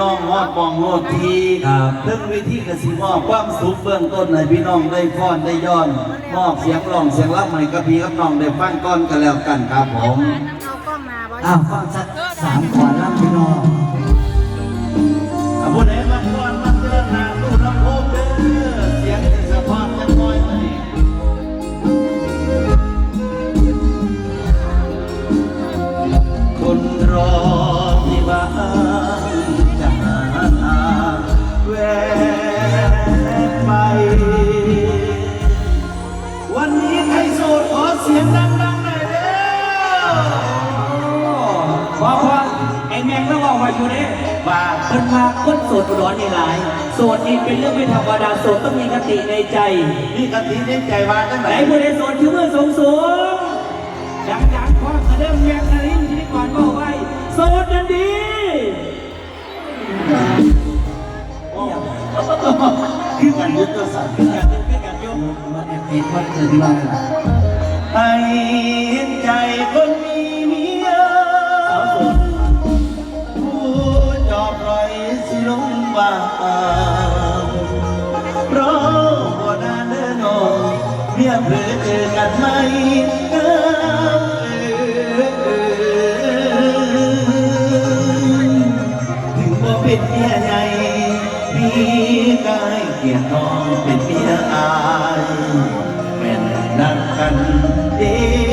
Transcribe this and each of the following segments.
น้องมอดปองโลดทีครับถึงวิธีกสิมอบความสุขเบื้องต้นให้พี่น้องได้ฟ้อนได้ย้อน มอบเสียงร้องเสียงรับใหม่กับพี่กับน้องได้ฟังก้อนกันแล้วกันครับผมเอากล้องมาบ่อ้าวฟังสักสามขอรับพี่น้อง เพิ่นมาคนโสดอุดรนี่หลาย โสดนี่เป็นเรื่องไม่ธรรมดาโสดต้องมีกติในใจมีกะทิในใจว่าจังไหนไหนผู้ใดโสดชื่อเมื่อสูงสูงดังดังความกระเริ่มแยกนารินที่ก่อนบอกไว้โสดนันดีคือกันยุทธศาสตร์อยากเป็นอยากยกมาแอบเป็นวันเกิดที่บ้านล่ เมื่อเจอกันไหมเอ้ยถึงบ่เป็นเมียใหญ่มีกายเกียรติทองเป็นเมียอายเป็นนักกันเดโ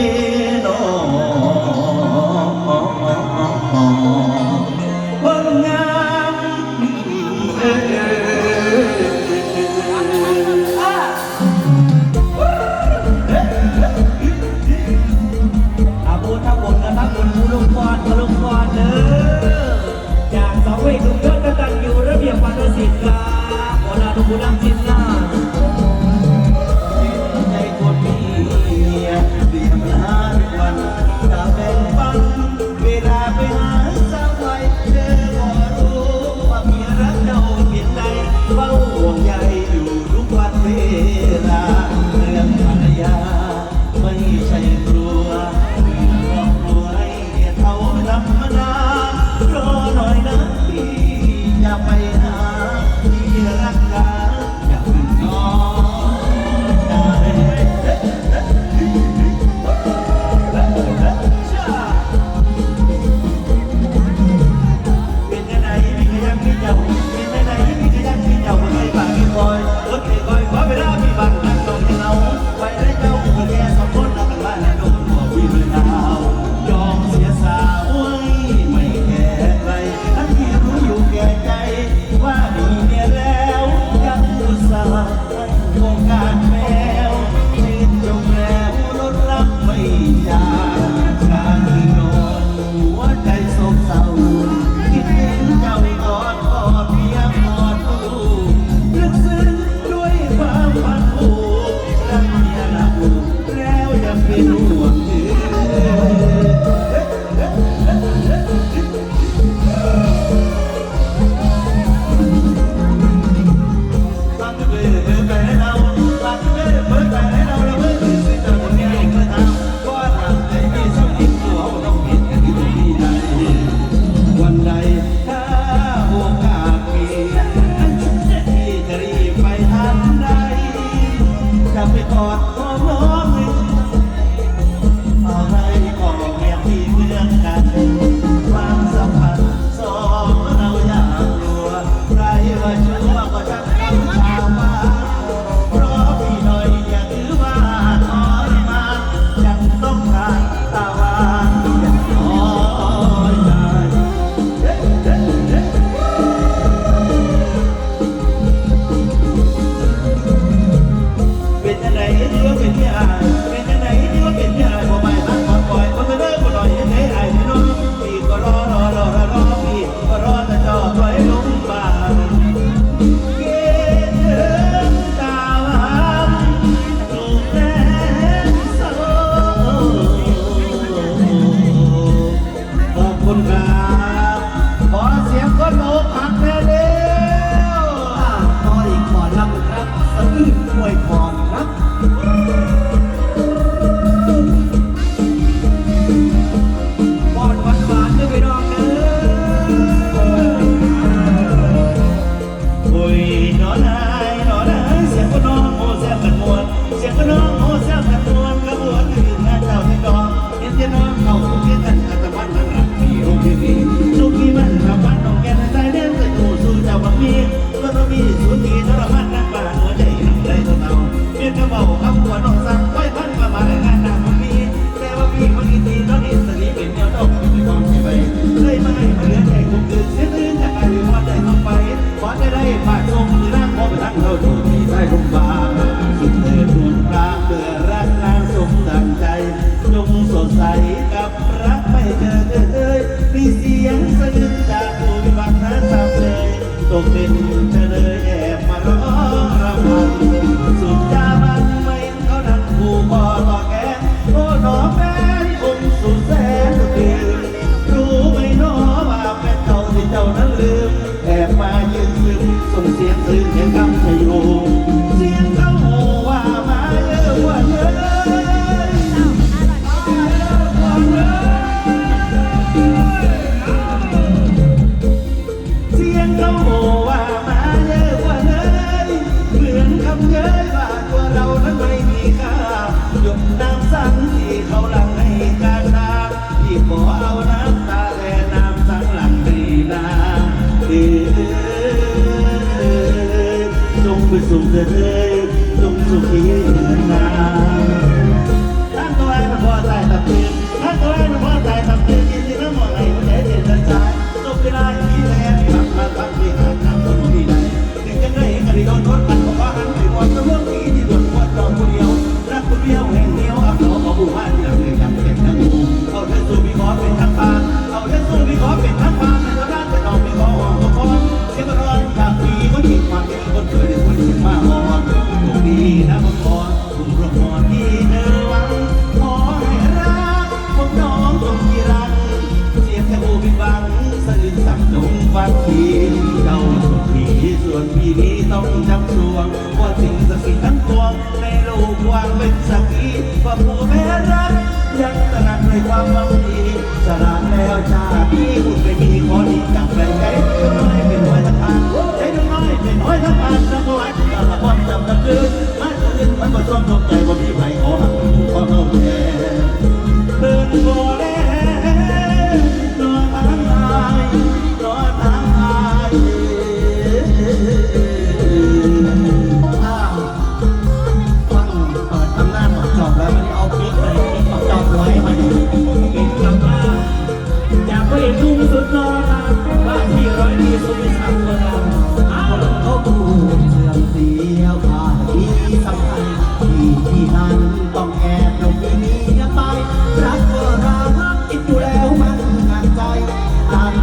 สุขเลยลงสุขีนนาตั้งตัวให้มันพอใจตับเตือนตั้งตัวให้มันพอใจตับเตือน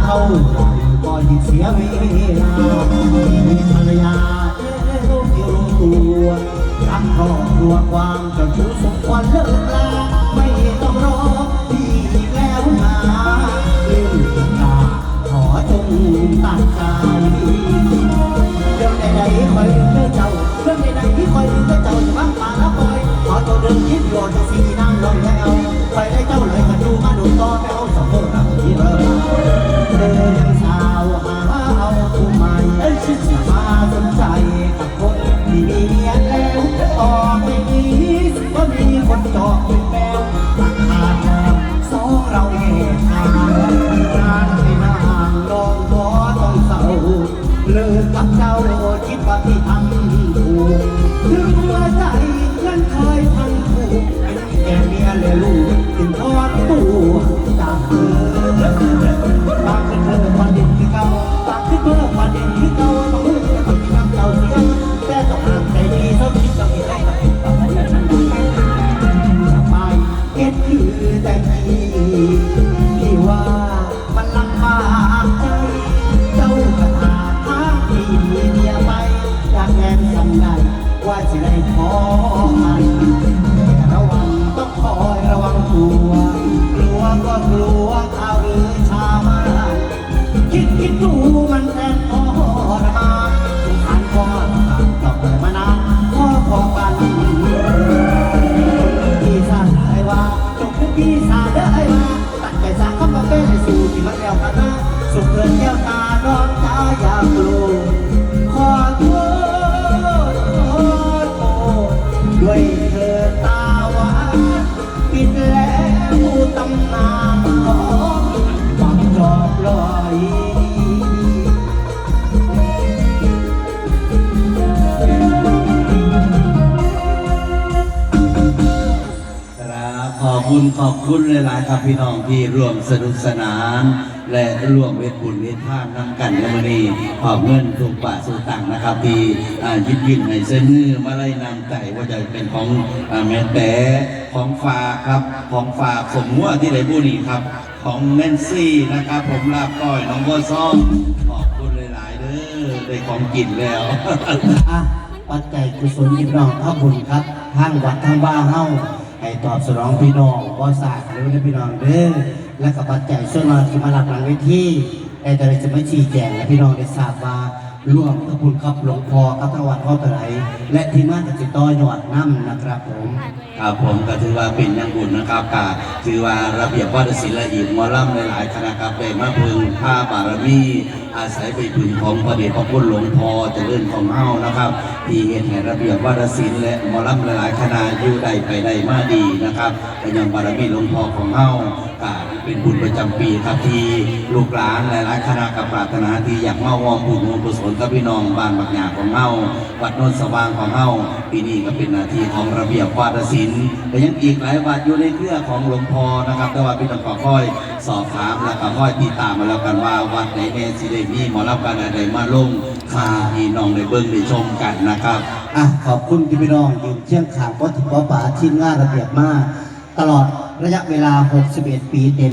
ท่าไหร่ก็ยิ่เสียเวลามีภรรยาเอ๊ะลูกอยู่ลงตัวรักครอบครัวความจ้าชู้สมควรเลิกลาไม่ต้องรอที่แล้วมาเรื่องตาขอจงตัดใจเรื่องใดๆคอยเรื่องเจ้าเรื่องใดๆที่คอยเรื่องเจ้า ขอบคุณหลายๆครับพี่น้องที่ร่วมสนุกสนาน และร่วมเวทบุญเวทภาคนำกันในวันนี้ขอบเงินทุกบาทสุตังนะครับ ที่ยิบยื่นในเส้นมือมาไล่นำใจว่าจะเป็นของแม่แต่ของฝาครับของฝากสมมติที่ไหนผู้นี้ครับ ของแมนซี่นะครับ ผมลาบก้อยน้องก็ซ่องขอบคุณหลายๆเด้อได้ของกินแล้วปัจจัยกุศลยิบน้องข้าบุญครับห้างวัดทางบ้าเฮา ให้ตอบสนองพี่น้องบ่สาดหรือว่าพี่น้องเด้อและกับปัจจัยส่วนมาที่มาหลักหลังเวทีแต่จะไม่ชี้แจงและพี่น้องได้ทราบว่า ร่วมขบุญครับหลวงพ่อกับทางวัดเฮาเท่าไหร่และที่มาจะติดต่อยอดน้ำนะครับผมครับผมก็ถือว่าเป็นยังบุญนะครับกาถือว่าระเบียบวัฒนศิลป์และอีกมอลำหลายๆคณะครับได้มาพึงผ้าบารมีอาศัยไปพึงของพระเดชพระคุณหลวงพ่อเจริญของเฮานะครับ ที่เห็นแห่งระเบียบวัฒนศิลป์และมอลำหลายๆคณะอยู่ได้ไปได้มาดีนะครับก็ยังบารมีหลวงพ่อของเฮากา เป็นบุญประจำปีครับที่ลูกหลานหลายๆคณะกับปรารถนาที่อยากเมาวอมบุญวงกุศลกับพี่น้องบ้านบักหยาของเฮาวัดโนนสว่างของเฮาปีนี้ก็เป็นนาทีของระเบียบวาทศิลป์แต่ยังอีกหลายวัดอยู่ในเครือของหลวงพ่อนะครับแต่ว่าพี่น้องก็ค่อยสอบถามแล้วก็ค่อยติดตามมาแล้วกันว่าวัดไหนแน่สิได้มีหมอรับการใดมาลงคาพี่น้องได้เบิ่งได้ชมกันนะครับอะขอบคุณที่พี่น้องยืนเชียงขางวัตถุประป๋าทีมงานระเบียบมาก ตลอดระยะเวลา 61 ปีเต็ม